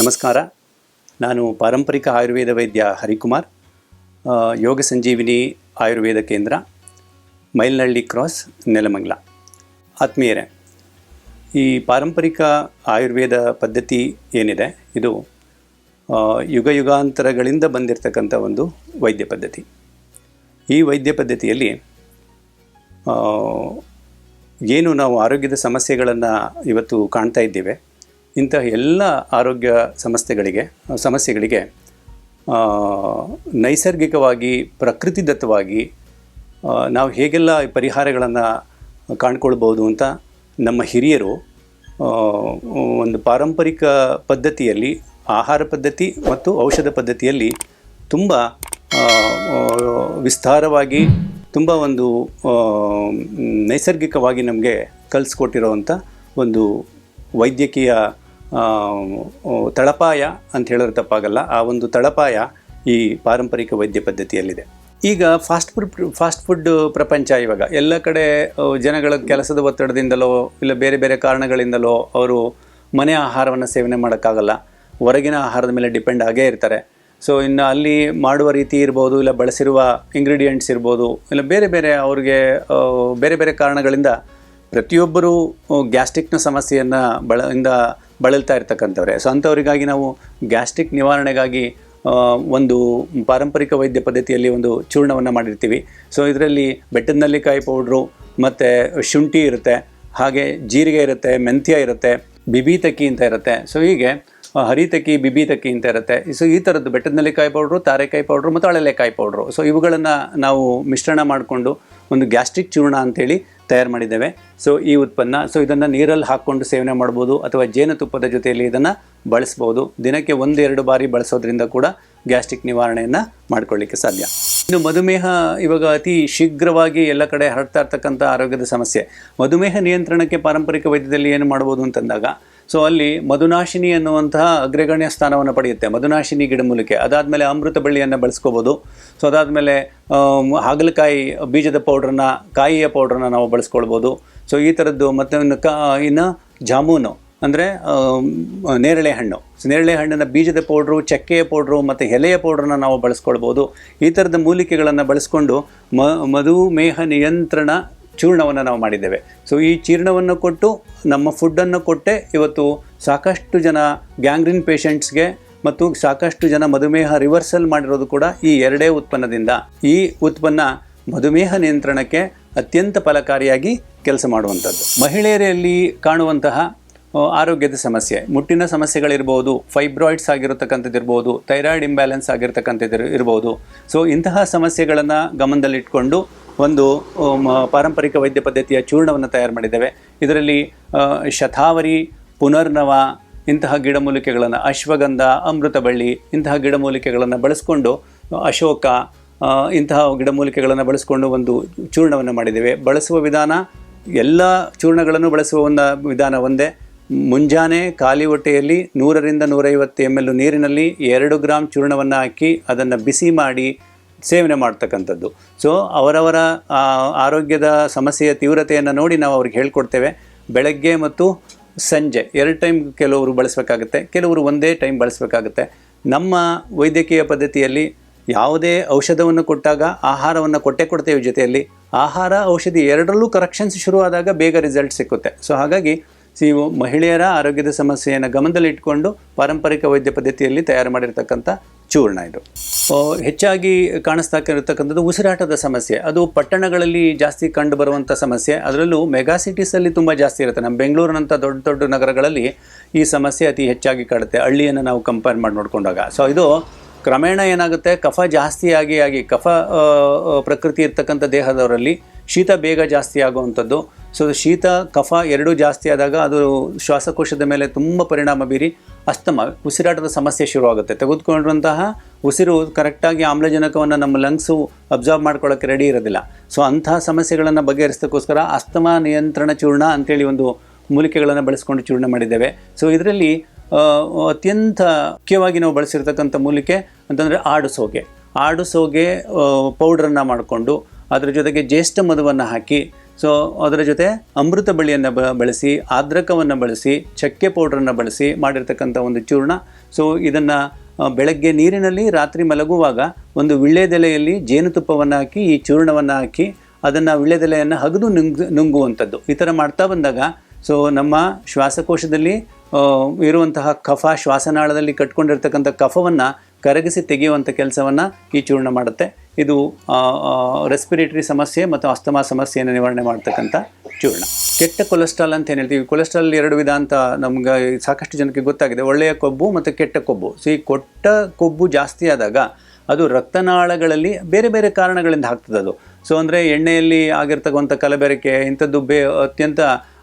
ನಮಸ್ಕಾರ. ನಾನು ಪಾರಂಪರಿಕ ಆಯುರ್ವೇದ ವೈದ್ಯ ಹರಿಕುಮಾರ್ ಯೋಗ ಸಂಜೀವಿನಿ ಆಯುರ್ವೇದ ಕೇಂದ್ರ, ಮೈಲ್ನಳ್ಳಿ ಕ್ರಾಸ್, ನೆಲಮಂಗ್ಲ. ಆತ್ಮೀಯರೇ, ಈ ಪಾರಂಪರಿಕ ಆಯುರ್ವೇದ ಪದ್ಧತಿ ಏನಿದೆ? ಇದು ಯುಗ ಯುಗಾಂತರಗಳಿಂದ ಬಂದಿರತಕ್ಕಂಥ ಒಂದು ವೈದ್ಯ ಪದ್ಧತಿ. ಈ ವೈದ್ಯ ಪದ್ಧತಿಯಲ್ಲಿ ಏನು ನಾವು ಆರೋಗ್ಯದ ಸಮಸ್ಯೆಗಳನ್ನು ಇವತ್ತು ಕಾಣ್ತಾ ಇದ್ದೇವೆ. ಇಂತಹ ಎಲ್ಲ ಆರೋಗ್ಯ ಸಮಸ್ಯೆಗಳಿಗೆ ಸಮಸ್ಯೆಗಳಿಗೆ ನೈಸರ್ಗಿಕವಾಗಿ, ಪ್ರಕೃತಿದತ್ತವಾಗಿ ನಾವು ಹೇಗೆಲ್ಲ ಪರಿಹಾರಗಳನ್ನು ಕಾಣ್ಕೊಳ್ಬೋದು ಅಂತ ನಮ್ಮ ಹಿರಿಯರು ಒಂದು ಪಾರಂಪರಿಕ ಪದ್ಧತಿಯಲ್ಲಿ, ಆಹಾರ ಪದ್ಧತಿ ಮತ್ತು ಔಷಧ ಪದ್ಧತಿಯಲ್ಲಿ ತುಂಬ ವಿಸ್ತಾರವಾಗಿ ತುಂಬ ಒಂದು ನೈಸರ್ಗಿಕವಾಗಿ ನಮಗೆ ಕಲಿಸ್ಕೊಟ್ಟಿರೋವಂಥ ಒಂದು ವೈದ್ಯಕೀಯ ತಳಪಾಯ ಅಂತ ಹೇಳಿದ್ರೆ ತಪ್ಪಾಗಲ್ಲ. ಆ ಒಂದು ತಳಪಾಯ ಈ ಪಾರಂಪರಿಕ ವೈದ್ಯ ಪದ್ಧತಿಯಲ್ಲಿದೆ. ಈಗ ಫಾಸ್ಟ್ ಫುಡ್ ಫಾಸ್ಟ್ ಫುಡ್ ಪ್ರಪಂಚ ಇವಾಗ ಎಲ್ಲ ಕಡೆ ಜನಗಳ ಕೆಲಸದ ಒತ್ತಡದಿಂದಲೋ ಇಲ್ಲ ಬೇರೆ ಬೇರೆ ಕಾರಣಗಳಿಂದಲೋ ಅವರು ಮನೆ ಆಹಾರವನ್ನು ಸೇವನೆ ಮಾಡೋಕ್ಕಾಗಲ್ಲ. ಹೊರಗಿನ ಆಹಾರದ ಮೇಲೆ ಡಿಪೆಂಡ್ ಆಗೇ ಇರ್ತಾರೆ. ಸೊ, ಇನ್ನು ಅಲ್ಲಿ ಮಾಡುವ ರೀತಿ ಇರ್ಬೋದು, ಇಲ್ಲ ಬಳಸಿರುವ ಇಂಗ್ರೀಡಿಯೆಂಟ್ಸ್ ಇರ್ಬೋದು, ಇಲ್ಲ ಬೇರೆ ಬೇರೆ ಅವ್ರಿಗೆ ಬೇರೆ ಬೇರೆ ಕಾರಣಗಳಿಂದ ಪ್ರತಿಯೊಬ್ಬರೂ ಗ್ಯಾಸ್ಟ್ರಿಕ್ನ ಸಮಸ್ಯೆಯನ್ನು ಬಳ, ಇಂದ ಬಳಲ್ತಾ ಇರ್ತಕ್ಕಂಥವ್ರೆ. ಸೊ ಅಂಥವರಿಗಾಗಿ ನಾವು ಗ್ಯಾಸ್ಟ್ರಿಕ್ ನಿವಾರಣೆಗಾಗಿ ಒಂದು ಪಾರಂಪರಿಕ ವೈದ್ಯ ಪದ್ಧತಿಯಲ್ಲಿ ಒಂದು ಚೂರ್ಣವನ್ನು ಮಾಡಿರ್ತೀವಿ. ಸೊ ಇದರಲ್ಲಿ ಬೆಟ್ಟದ ನಲ್ಲಿಕಾಯಿ ಪೌಡ್ರು, ಮತ್ತು ಶುಂಠಿ ಇರುತ್ತೆ, ಹಾಗೆ ಜೀರಿಗೆ ಇರುತ್ತೆ, ಮೆಂತ್ಯ ಇರುತ್ತೆ ಬಿಬಿ ತಕ್ಕಿ ಅಂತ ಇರುತ್ತೆ. ಸೊ ಹೀಗೆ ಹರಿತಕಿ ಹರಿತಕ್ಕಿ ಬಿಬಿ ತಕ್ಕಿ ಅಂತ ಇರುತ್ತೆ. ಸೊ ಈ ಥರದ್ದು ಬೆಟ್ಟದ ನೆಲ್ಲಿಕಾಯಿ ಪೌಡ್ರು, ತಾರೆಕಾಯಿ ಪೌಡ್ರು, ಮತ್ತು ಅಳಲೆಕಾಯಿ ಪೌಡ್ರು. ಸೊ ಇವುಗಳನ್ನು ನಾವು ಮಿಶ್ರಣ ಮಾಡಿಕೊಂಡು ಒಂದು ಗ್ಯಾಸ್ಟ್ರಿಕ್ ಚೂರ್ಣ ಅಂತೇಳಿ ತಯಾರು ಮಾಡಿದ್ದೇವೆ. ಸೊ ಈ ಉತ್ಪನ್ನ ಸೊ ಇದನ್ನು ನೀರಲ್ಲಿ ಹಾಕ್ಕೊಂಡು ಸೇವನೆ ಮಾಡ್ಬೋದು ಅಥವಾ ಜೇನುತುಪ್ಪದ ಜೊತೆಯಲ್ಲಿ ಇದನ್ನು ಬಳಸ್ಬೋದು. ದಿನಕ್ಕೆ ಒಂದೆರಡು ಬಾರಿ ಬಳಸೋದ್ರಿಂದ ಕೂಡ ಗ್ಯಾಸ್ಟ್ರಿಕ್ ನಿವಾರಣೆಯನ್ನು ಮಾಡ್ಕೊಳ್ಳಿಕ್ಕೆ ಸಾಧ್ಯ. ಇನ್ನು ಮಧುಮೇಹ ಇವಾಗ ಅತಿ ಶೀಘ್ರವಾಗಿ ಎಲ್ಲ ಕಡೆ ಹರಡ್ತಾ ಇರ್ತಕ್ಕಂಥ ಆರೋಗ್ಯದ ಸಮಸ್ಯೆ. ಮಧುಮೇಹ ನಿಯಂತ್ರಣಕ್ಕೆ ಪಾರಂಪರಿಕ ವೈದ್ಯದಲ್ಲಿ ಏನು ಮಾಡ್ಬೋದು ಅಂತಂದಾಗ ಸೊ ಅಲ್ಲಿ ಮಧುನಾಶಿನಿ ಅನ್ನುವಂತಹ ಅಗ್ರಗಣ್ಯ ಸ್ಥಾನವನ್ನು ಪಡೆಯುತ್ತೆ. ಮಧುನಾಶಿನಿ ಗಿಡಮೂಲಿಕೆ ಅದಾದಮೇಲೆ ಅಮೃತ ಬಳ್ಳಿಯನ್ನು ಬಳಸ್ಕೋಬೋದು. ಸೊ ಅದಾದಮೇಲೆ ಹಾಗಲಕಾಯಿ ಬೀಜದ ಪೌಡ್ರನ್ನ ಕಾಯಿಯ ಪೌಡ್ರನ್ನ ನಾವು ಬಳಸ್ಕೊಳ್ಬೋದು. ಸೊ ಈ ಥರದ್ದು ಮತ್ತು ಕಾ, ಇನ್ನು ಜಾಮೂನು. ಅಂದರೆ ನೇರಳೆ ಹಣ್ಣು. ಸೊ ನೇರಳೆ ಹಣ್ಣಿನ ಬೀಜದ ಪೌಡ್ರು ಚಕ್ಕೆಯ ಪೌಡ್ರು ಮತ್ತು ಎಲೆಯ ಪೌಡ್ರನ್ನ ನಾವು ಬಳಸ್ಕೊಳ್ಬೋದು. ಈ ಥರದ ಮೂಲಿಕೆಗಳನ್ನು ಬಳಸ್ಕೊಂಡು ಮಧುಮೇಹ ನಿಯಂತ್ರಣ ಚೂರ್ಣವನ್ನು ನಾವು ಮಾಡಿದ್ದೇವೆ. ಸೊ ಈ ಚೀರ್ಣವನ್ನು ಕೊಟ್ಟು ನಮ್ಮ ಫುಡ್ಡನ್ನು ಕೊಟ್ಟೆ ಇವತ್ತು ಸಾಕಷ್ಟು ಜನ ಗ್ಯಾಂಗ್ರಿನ್ ಪೇಷಂಟ್ಸ್ಗೆ ಮತ್ತು ಸಾಕಷ್ಟು ಜನ ಮಧುಮೇಹ ರಿವರ್ಸಲ್ ಮಾಡಿರೋದು ಕೂಡ ಈ ಎರಡೇ ಉತ್ಪನ್ನದಿಂದ. ಈ ಉತ್ಪನ್ನ ಮಧುಮೇಹ ನಿಯಂತ್ರಣಕ್ಕೆ ಅತ್ಯಂತ ಫಲಕಾರಿಯಾಗಿ ಕೆಲಸ ಮಾಡುವಂಥದ್ದು. ಮಹಿಳೆಯರಲ್ಲಿ ಕಾಣುವಂತಹ ಆರೋಗ್ಯದ ಸಮಸ್ಯೆ. ಮುಟ್ಟಿನ ಸಮಸ್ಯೆಗಳಿರ್ಬೋದು ಫೈಬ್ರಾಯ್ಡ್ಸ್ ಆಗಿರತಕ್ಕಂಥದ್ದು ಇರ್ಬೋದು ಥೈರಾಯ್ಡ್ ಇಂಬ್ಯಾಲೆನ್ಸ್ ಆಗಿರತಕ್ಕಂಥದ್ದು ಇರ್ಬೋದು. ಸೊ ಇಂತಹ ಸಮಸ್ಯೆಗಳನ್ನು ಗಮನದಲ್ಲಿಟ್ಕೊಂಡು ಒಂದು ಪಾರಂಪರಿಕ ವೈದ್ಯ ಪದ್ಧತಿಯ ಚೂರ್ಣವನ್ನು ತಯಾರು ಮಾಡಿದ್ದೇವೆ. ಇದರಲ್ಲಿ ಶತಾವರಿ, ಪುನರ್ನವ ಇಂತಹ ಗಿಡಮೂಲಿಕೆಗಳನ್ನು, ಅಶ್ವಗಂಧ, ಅಮೃತಬಳ್ಳಿ ಇಂತಹ ಗಿಡಮೂಲಿಕೆಗಳನ್ನು ಬಳಸ್ಕೊಂಡು, ಅಶೋಕ ಇಂತಹ ಗಿಡಮೂಲಿಕೆಗಳನ್ನು ಬಳಸ್ಕೊಂಡು ಒಂದು ಚೂರ್ಣವನ್ನು ಮಾಡಿದ್ದೇವೆ. ಬಳಸುವ ವಿಧಾನ, ಎಲ್ಲ ಚೂರ್ಣಗಳನ್ನು ಬಳಸುವ ಒಂದು ವಿಧಾನ ಒಂದೇ. ಮುಂಜಾನೆ ಖಾಲಿ ಹೊಟ್ಟೆಯಲ್ಲಿ ನೂರರಿಂದ ನೂರೈವತ್ತು ಎಂ ಎಲ್ ನೀರಿನಲ್ಲಿ ಎರಡು ಗ್ರಾಮ್ ಚೂರ್ಣವನ್ನು ಹಾಕಿ ಅದನ್ನು ಬಿಸಿ ಮಾಡಿ ಸೇವನೆ ಮಾಡ್ತಕ್ಕಂಥದ್ದು. ಸೊ ಅವರವರ ಆರೋಗ್ಯದ ಸಮಸ್ಯೆಯ ತೀವ್ರತೆಯನ್ನು ನೋಡಿ ನಾವು ಅವ್ರಿಗೆ ಹೇಳ್ಕೊಡ್ತೇವೆ. ಬೆಳಗ್ಗೆ ಮತ್ತು ಸಂಜೆ, ಎರಡು ಟೈಮ್ ಕೆಲವರು ಬಳಸಬೇಕಾಗುತ್ತೆ, ಕೆಲವರು ಒಂದೇ ಟೈಮ್ ಬಳಸಬೇಕಾಗುತ್ತೆ. ನಮ್ಮ ವೈದ್ಯಕೀಯ ಪದ್ಧತಿಯಲ್ಲಿ ಯಾವುದೇ ಔಷಧವನ್ನು ಕೊಟ್ಟಾಗ ಆಹಾರವನ್ನು ಕೊಟ್ಟೆ ಕೊಡ್ತೇವೆ ಜೊತೆಯಲ್ಲಿ. ಆಹಾರ, ಔಷಧಿ ಎರಡರಲ್ಲೂ ಕರೆಕ್ಷನ್ಸ್ ಶುರುವಾದಾಗ ಬೇಗ ರಿಸಲ್ಟ್ ಸಿಕ್ಕುತ್ತೆ. ಸೊ ಹಾಗಾಗಿ ನೀವು ಮಹಿಳೆಯರ ಆರೋಗ್ಯದ ಸಮಸ್ಯೆಯನ್ನು ಗಮನದಲ್ಲಿಟ್ಟುಕೊಂಡು ಪಾರಂಪರಿಕ ವೈದ್ಯ ಪದ್ಧತಿಯಲ್ಲಿ ತಯಾರು ಮಾಡಿರ್ತಕ್ಕಂಥ ಚೂರ್ಣ ಇದು. ಹೆಚ್ಚಾಗಿ ಕಾಣಿಸ್ತಾ ಇರತಕ್ಕಂಥದ್ದು ಉಸಿರಾಟದ ಸಮಸ್ಯೆ. ಅದು ಪಟ್ಟಣಗಳಲ್ಲಿ ಜಾಸ್ತಿ ಕಂಡು ಬರುವಂಥ ಸಮಸ್ಯೆ. ಅದರಲ್ಲೂ ಮೆಗಾ ಸಿಟೀಸಲ್ಲಿ ತುಂಬ ಜಾಸ್ತಿ ಇರುತ್ತೆ. ನಮ್ಮ ಬೆಂಗಳೂರಿನಂಥ ದೊಡ್ಡ ದೊಡ್ಡ ನಗರಗಳಲ್ಲಿ ಈ ಸಮಸ್ಯೆ ಅತಿ ಹೆಚ್ಚಾಗಿ ಕಾಡುತ್ತೆ. ಹಳ್ಳಿಯನ್ನು ನಾವು ಕಂಪೇರ್ ಮಾಡಿ ನೋಡಿಕೊಂಡಾಗ. ಸೊ ಇದು ಕ್ರಮೇಣ ಏನಾಗುತ್ತೆ? ಕಫ ಜಾಸ್ತಿಯಾಗಿ ಆಗಿ ಕಫ ಪ್ರಕೃತಿ ಇರ್ತಕ್ಕಂಥ ದೇಹದವರಲ್ಲಿ ಶೀತ ಬೇಗ ಜಾಸ್ತಿ ಆಗುವಂಥದ್ದು. ಸೊ ಶೀತ ಕಫ ಎರಡೂ ಜಾಸ್ತಿ ಆದಾಗ ಅದು ಶ್ವಾಸಕೋಶದ ಮೇಲೆ ತುಂಬ ಪರಿಣಾಮ ಬೀರಿ ಅಸ್ತಮ, ಉಸಿರಾಟದ ಸಮಸ್ಯೆ ಶುರುವಾಗುತ್ತೆ. ತೆಗೆದುಕೊಂಡಿರುವಂತಹ ಉಸಿರು ಕರೆಕ್ಟಾಗಿ ಆಮ್ಲಜನಕವನ್ನು ನಮ್ಮ ಲಂಗ್ಸು ಅಬ್ಸಾರ್ಬ್ ಮಾಡ್ಕೊಳ್ಳೋಕ್ಕೆ ರೆಡಿ ಇರೋದಿಲ್ಲ. ಸೊ ಅಂತಹ ಸಮಸ್ಯೆಗಳನ್ನು ಬಗೆಹರಿಸೋಕ್ಕೋಸ್ಕರ ಅಸ್ತಮ ನಿಯಂತ್ರಣ ಚೂರ್ಣ ಅಂತೇಳಿ ಒಂದು ಮೂಲಿಕೆಗಳನ್ನು ಬಳಸ್ಕೊಂಡು ಚೂರ್ಣ ಮಾಡಿದ್ದೇವೆ. ಸೊ ಇದರಲ್ಲಿ ಅತ್ಯಂತ ಮುಖ್ಯವಾಗಿ ನಾವು ಬಳಸಿರ್ತಕ್ಕಂಥ ಮೂಲಿಕೆ ಅಂತಂದರೆ ಆಡು ಸೋಗೆ ಆಡು ಸೋಗೆ ಪೌಡ್ರನ್ನು ಮಾಡಿಕೊಂಡು, ಅದರ ಜೊತೆಗೆ ಜ್ಯೇಷ್ಠ ಮಧುವನ್ನು ಹಾಕಿ ಸೊ ಅದರ ಜೊತೆ ಅಮೃತ ಬಳ್ಳಿಯನ್ನು ಬಳಸಿ, ಆದ್ರಕವನ್ನು ಬಳಸಿ, ಚಕ್ಕೆ ಪೌಡ್ರನ್ನು ಬಳಸಿ ಮಾಡಿರ್ತಕ್ಕಂಥ ಒಂದು ಚೂರ್ಣ. ಸೊ ಇದನ್ನು ಬೆಳಗ್ಗೆ ನೀರಿನಲ್ಲಿ ರಾತ್ರಿ ಮಲಗುವಾಗ ಒಂದು ವಿಳ್ಳೆದೆಲೆಯಲ್ಲಿ ಜೇನುತುಪ್ಪವನ್ನು ಹಾಕಿ, ಈ ಚೂರ್ಣವನ್ನು ಹಾಕಿ ಅದನ್ನು ವಿಳ್ಳೆದೆಲೆಯನ್ನು ಹಗದು ನುಂಗ್, ನುಂಗುವಂಥದ್ದು. ಈ ಥರ ಮಾಡ್ತಾ ಬಂದಾಗ ಸೊ ನಮ್ಮ ಶ್ವಾಸಕೋಶದಲ್ಲಿ ಇರುವಂತಹ ಕಫ, ಶ್ವಾಸನಾಳದಲ್ಲಿ ಕಟ್ಕೊಂಡಿರ್ತಕ್ಕಂಥ ಕಫವನ್ನು ಕರಗಿಸಿ ತೆಗೆಯುವಂಥ ಕೆಲಸವನ್ನು ಈ ಚೂರ್ಣ ಮಾಡುತ್ತೆ. ಇದು ರೆಸ್ಪಿರೇಟರಿ ಸಮಸ್ಯೆ ಮತ್ತು ಅಸ್ತಮಾ ಸಮಸ್ಯೆಯನ್ನು ನಿವಾರಣೆ ಮಾಡ್ತಕ್ಕಂಥ ಚೂರ್ಣ ಕೆಟ್ಟ ಕೊಲೆಸ್ಟ್ರಾಲ್ ಅಂತ ಏನು ಹೇಳ್ತೀವಿ? ಕೊಲೆಸ್ಟ್ರಾಲ್ ಎರಡು ವಿಧ ಅಂತ ನಮ್ಗೆ ಸಾಕಷ್ಟು ಜನಕ್ಕೆ ಗೊತ್ತಾಗಿದೆ. ಒಳ್ಳೆಯ ಕೊಬ್ಬು ಮತ್ತು ಕೆಟ್ಟ ಕೊಬ್ಬು. ಸೊ ಕೊಟ್ಟ ಕೊಬ್ಬು ಜಾಸ್ತಿ ಆದಾಗ ಅದು ರಕ್ತನಾಳಗಳಲ್ಲಿ ಬೇರೆ ಬೇರೆ ಕಾರಣಗಳಿಂದ ಆಗ್ತದೆ ಅದು. ಸೊ ಅಂದರೆ ಎಣ್ಣೆಯಲ್ಲಿ ಆಗಿರ್ತಕ್ಕಂಥ ಕಲಬೆರಕೆ, ಇಂಥದ್ದು ಬೇ, ಅತ್ಯಂತ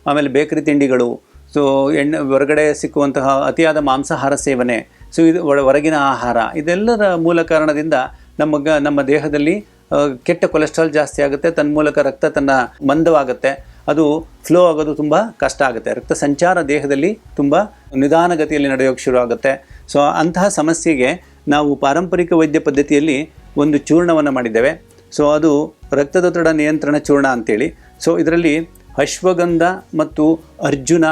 ಆಮೇಲೆ ಬೇಕರಿ ತಿಂಡಿಗಳು ಸೊ ಎಣ್ಣೆ, ಹೊರಗಡೆ ಸಿಕ್ಕುವಂತಹ ಅತಿಯಾದ ಮಾಂಸಾಹಾರ ಸೇವನೆ ಸೊ ಇದು ಹೊರ- ಹೊರಗಿನ ಆಹಾರ, ಇದೆಲ್ಲರ ಮೂಲ ಕಾರಣದಿಂದ ನಮಗ ನಮ್ಮ ದೇಹದಲ್ಲಿ ಕೆಟ್ಟ ಕೊಲೆಸ್ಟ್ರಾಲ್ ಜಾಸ್ತಿ ಆಗುತ್ತೆ, ತನ್ಮೂಲಕ ರಕ್ತ ತನ್ನ ಮಂದವಾಗುತ್ತೆ, ಅದು ಫ್ಲೋ ಆಗೋದು ತುಂಬ ಕಷ್ಟ ಆಗುತ್ತೆ. ರಕ್ತ ಸಂಚಾರ ದೇಹದಲ್ಲಿ ತುಂಬ ನಿಧಾನಗತಿಯಲ್ಲಿ ನಡೆಯೋಕ್ಕೆ ಶುರು ಆಗುತ್ತೆ. ಸೊ ಅಂತಹ ಸಮಸ್ಯೆಗೆ ನಾವು ಪಾರಂಪರಿಕ ವೈದ್ಯ ಪದ್ಧತಿಯಲ್ಲಿ ಒಂದು ಚೂರ್ಣವನ್ನು ಮಾಡಿದ್ದೇವೆ. ಸೊ ಅದು ರಕ್ತದೊತ್ತಡ ನಿಯಂತ್ರಣ ಚೂರ್ಣ ಅಂತೇಳಿ. ಸೊ ಇದರಲ್ಲಿ ಅಶ್ವಗಂಧ ಮತ್ತು ಅರ್ಜುನ,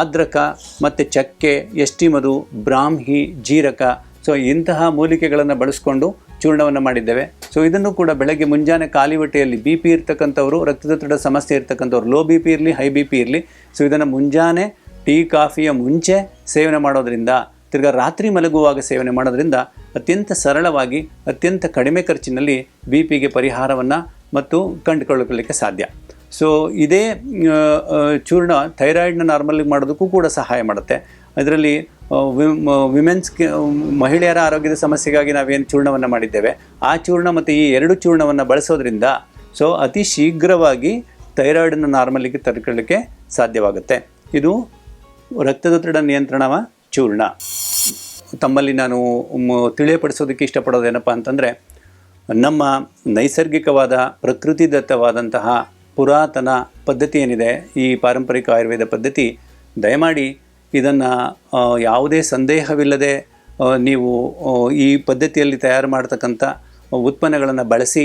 ಆದ್ರಕ ಮತ್ತು ಚಕ್ಕೆ, ಎಷ್ಟಿಮದು, ಬ್ರಾಹ್ಮಿ, ಜೀರಕ ಸೊ ಇಂತಹ ಮೂಲಿಕೆಗಳನ್ನು ಬಳಸ್ಕೊಂಡು ಚೂರ್ಣವನ್ನು ಮಾಡಿದ್ದೇವೆ. ಸೊ ಇದನ್ನು ಕೂಡ ಬೆಳಗ್ಗೆ ಮುಂಜಾನೆ ಖಾಲಿ ಹೊಟ್ಟೆಯಲ್ಲಿ ಬಿ ಪಿ ಇರ್ತಕ್ಕಂಥವ್ರು, ರಕ್ತದೊತ್ತಡ ಸಮಸ್ಯೆ ಇರ್ತಕ್ಕಂಥವ್ರು ಲೋ ಬಿ ಪಿ ಇರಲಿ ಹೈ ಬಿ ಪಿ ಇರಲಿ ಸೊ ಇದನ್ನು ಮುಂಜಾನೆ ಟೀ, ಕಾಫಿಯ ಮುಂಚೆ ಸೇವನೆ ಮಾಡೋದ್ರಿಂದ, ತಿರ್ಗಾ ರಾತ್ರಿ ಮಲಗುವಾಗ ಸೇವನೆ ಮಾಡೋದ್ರಿಂದ ಅತ್ಯಂತ ಸರಳವಾಗಿ, ಅತ್ಯಂತ ಕಡಿಮೆ ಖರ್ಚಿನಲ್ಲಿ ಬಿ ಪಿಗೆ ಪರಿಹಾರವನ್ನು ಮತ್ತು ಕಂಡುಕೊಳ್ಳಲಿಕ್ಕೆ ಸಾಧ್ಯ. ಸೊ ಇದೇ ಚೂರ್ಣ ಥೈರಾಯ್ಡ್ನ ನಾರ್ಮಲ್ ಮಾಡೋದಕ್ಕೂ ಕೂಡ ಸಹಾಯ ಮಾಡುತ್ತೆ. ಅದರಲ್ಲಿ ವಿಮೆನ್ಸ್ ಮಹಿಳೆಯರ ಆರೋಗ್ಯದ ಸಮಸ್ಯೆಗಾಗಿ ನಾವೇನು ಚೂರ್ಣವನ್ನು ಮಾಡಿದ್ದೇವೆ. ಆ ಚೂರ್ಣ ಮತ್ತು ಈ ಎರಡು ಚೂರ್ಣವನ್ನು ಬಳಸೋದ್ರಿಂದ ಸೊ ಅತಿ ಶೀಘ್ರವಾಗಿ ಥೈರಾಯ್ಡನ್ನು ನಾರ್ಮಲಿಗೆ ತರ್ಕೊಳ್ಳಿಕ್ಕೆ ಸಾಧ್ಯವಾಗುತ್ತೆ. ಇದು ರಕ್ತದೊತ್ತಡ ನಿಯಂತ್ರಣವ ಚೂರ್ಣ. ತಮ್ಮಲ್ಲಿ ನಾನು ತಿಳಿಯಪಡಿಸೋದಕ್ಕೆ ಇಷ್ಟಪಡೋದೇನಪ್ಪ ಅಂತಂದರೆ, ನಮ್ಮ ನೈಸರ್ಗಿಕವಾದ ಪ್ರಕೃತಿದತ್ತವಾದಂತಹ ಪುರಾತನ ಪದ್ಧತಿ ಏನಿದೆ, ಈ ಪಾರಂಪರಿಕ ಆಯುರ್ವೇದ ಪದ್ಧತಿ, ದಯಮಾಡಿ ಇದನ್ನು ಯಾವುದೇ ಸಂದೇಹವಿಲ್ಲದೆ ನೀವು ಈ ಪದ್ಧತಿಯಲ್ಲಿ ತಯಾರು ಮಾಡ್ತಕ್ಕಂಥ ಉತ್ಪನ್ನಗಳನ್ನು ಬಳಸಿ,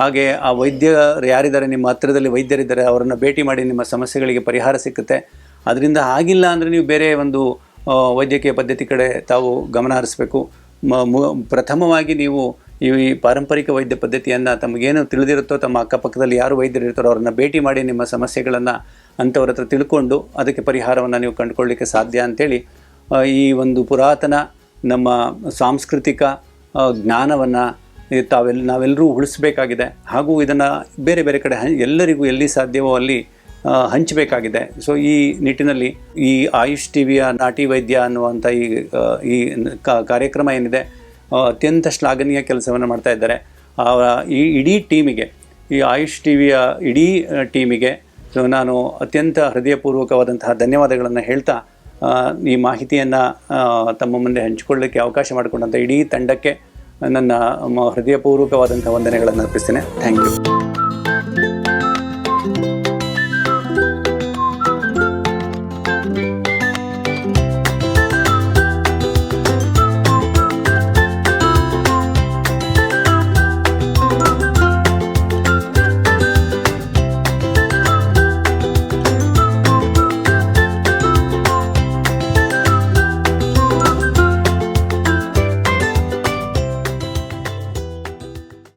ಹಾಗೆ ಆ ವೈದ್ಯರು ಯಾರಿದ್ದಾರೆ, ನಿಮ್ಮ ಹತ್ತಿರದಲ್ಲಿ ವೈದ್ಯರಿದ್ದಾರೆ, ಅವರನ್ನು ಭೇಟಿ ಮಾಡಿ ನಿಮ್ಮ ಸಮಸ್ಯೆಗಳಿಗೆ ಪರಿಹಾರ ಸಿಕ್ಕುತ್ತೆ. ಅದರಿಂದ ಆಗಿಲ್ಲ ಅಂದರೆ ನೀವು ಬೇರೆ ಒಂದು ವೈದ್ಯಕೀಯ ಪದ್ಧತಿ ಕಡೆ ತಾವು ಗಮನ ಹರಿಸಬೇಕು. ಪ್ರಥಮವಾಗಿ ನೀವು ಈ ಪಾರಂಪರಿಕ ವೈದ್ಯ ಪದ್ಧತಿಯನ್ನು ತಮಗೇನು ತಿಳಿದಿರುತ್ತೋ ತಮ್ಮ ಅಕ್ಕಪಕ್ಕದಲ್ಲಿ ಯಾರು ವೈದ್ಯರು ಇರ್ತಾರೋ ಅವ್ರನ್ನ ಭೇಟಿ ಮಾಡಿ ನಿಮ್ಮ ಸಮಸ್ಯೆಗಳನ್ನು ಅಂಥವ್ರ ಹತ್ರ ತಿಳ್ಕೊಂಡು ಅದಕ್ಕೆ ಪರಿಹಾರವನ್ನು ನೀವು ಕಂಡುಕೊಳ್ಳಿಕ್ಕೆ ಸಾಧ್ಯ ಅಂತೇಳಿ ಆ, ಈ ಒಂದು ಪುರಾತನ ನಮ್ಮ ಸಾಂಸ್ಕೃತಿಕ ಜ್ಞಾನವನ್ನು ತಾವೆಲ್ಲ ನಾವೆಲ್ಲರೂ ಉಳಿಸಬೇಕಾಗಿದೆ. ಹಾಗೂ ಇದನ್ನು ಬೇರೆ ಬೇರೆ ಕಡೆ ಎಲ್ಲರಿಗೂ ಎಲ್ಲಿ ಸಾಧ್ಯವೋ ಅಲ್ಲಿ ಹಂಚಬೇಕಾಗಿದೆ. ಸೊ ಈ ನಿಟ್ಟಿನಲ್ಲಿ ಈ ಆಯುಷ್ ಟಿವಿಯ ನಾಟಿ ವೈದ್ಯ ಅನ್ನುವಂಥ ಈ ಈ ಕಾರ್ಯಕ್ರಮ ಏನಿದೆ ಅತ್ಯಂತ ಶ್ಲಾಘನೀಯ ಕೆಲಸವನ್ನು ಮಾಡ್ತಾ ಇದ್ದಾರೆ. ಈ ಇಡೀ ಟೀಮಿಗೆ, ಈ ಆಯುಷ್ ಟಿವಿಯ ಇಡೀ ಟೀಮಿಗೆ ನಾನು ಅತ್ಯಂತ ಹೃದಯಪೂರ್ವಕವಾದಂತಹ ಧನ್ಯವಾದಗಳನ್ನು ಹೇಳ್ತಾ ಈ ಮಾಹಿತಿಯನ್ನು ತಮ್ಮ ಮುಂದೆ ಹಂಚಿಕೊಳ್ಳಲಿಕ್ಕೆ ಅವಕಾಶ ಮಾಡಿಕೊಂಡಂಥ ಇಡೀ ತಂಡಕ್ಕೆ ನನ್ನ ಹೃದಯಪೂರ್ವಕವಾದಂಥ ವಂದನೆಗಳನ್ನು ಅರ್ಪಿಸ್ತೇನೆ. Thank you.